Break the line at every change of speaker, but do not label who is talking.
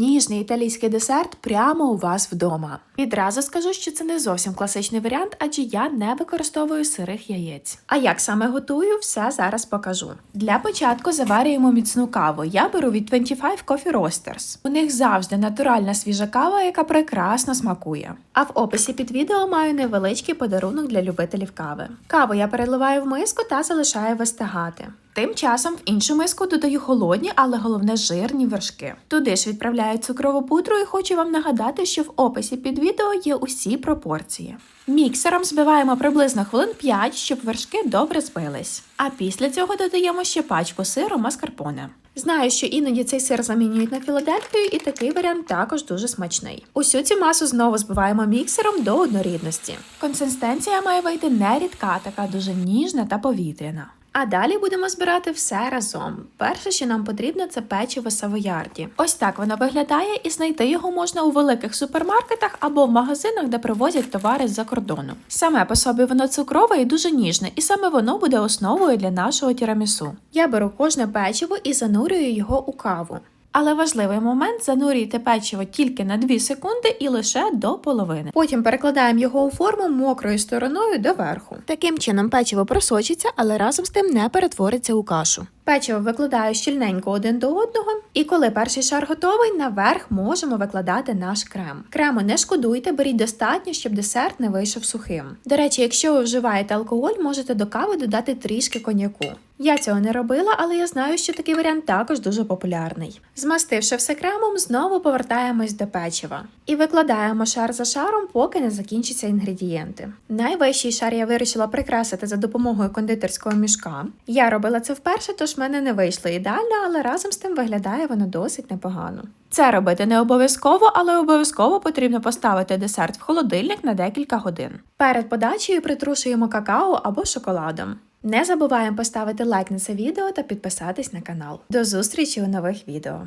ніжний італійський десерт прямо у вас вдома. Відразу скажу, що це не зовсім класичний варіант, адже я не використовую сирих яєць. А як саме готую, все зараз покажу. Для початку заварюємо міцну каву. Я беру від 25 Coffee Roasters. У них завжди натуральна свіжа кава, яка прекрасно смакує. А в описі під відео маю невеличкий подарунок для любителів кави. Каву я переливаю в миску та залишаю вистигати. Тим часом в іншу миску додаю холодні, але головне жирні вершки. Туди ж відправляю цукрову пудру і хочу вам нагадати, що в описі під відео є усі пропорції. Міксером збиваємо приблизно хвилин 5, щоб вершки добре збились. А після цього додаємо ще пачку сиру маскарпоне. Знаю, що іноді цей сир замінюють на Філадельфію, і такий варіант також дуже смачний. Усю цю масу знову збиваємо міксером до однорідності. Консистенція має вийти не рідка, така дуже ніжна та повітряна. А далі будемо збирати все разом. Перше, що нам потрібно, це печиво савоярді. Ось так воно виглядає, і знайти його можна у великих супермаркетах або в магазинах, де привозять товари з-за кордону. Саме по собі воно цукрове і дуже ніжне, і саме воно буде основою для нашого тірамісу. Я беру кожне печиво і занурюю його у каву. Але важливий момент занурюйте печиво тільки на 2 секунди і лише до половини. Потім перекладаємо його у форму мокрою стороною доверху. Таким чином печиво просочиться, але разом з тим не перетвориться у кашу. Печиво викладаю щільненько один до одного, і коли перший шар готовий, наверх можемо викладати наш крем. Крему не шкодуйте, беріть достатньо, щоб десерт не вийшов сухим. До речі, якщо ви вживаєте алкоголь, можете до кави додати трішки коньяку. Я цього не робила, але я знаю, що такий варіант також дуже популярний. Змастивши все кремом, знову повертаємось до печива і викладаємо шар за шаром, поки не закінчаться інгредієнти. Найвищий шар я вирішила прикрасити за допомогою кондитерського мішка. Я робила це вперше, тож в мене не вийшло ідеально, але разом з тим виглядає воно досить непогано. Це робити не обов'язково, але обов'язково потрібно поставити десерт в холодильник на декілька годин. Перед подачею притрушуємо какао або шоколадом. Не забуваємо поставити лайк на це відео та підписатись на канал. До зустрічі у нових відео.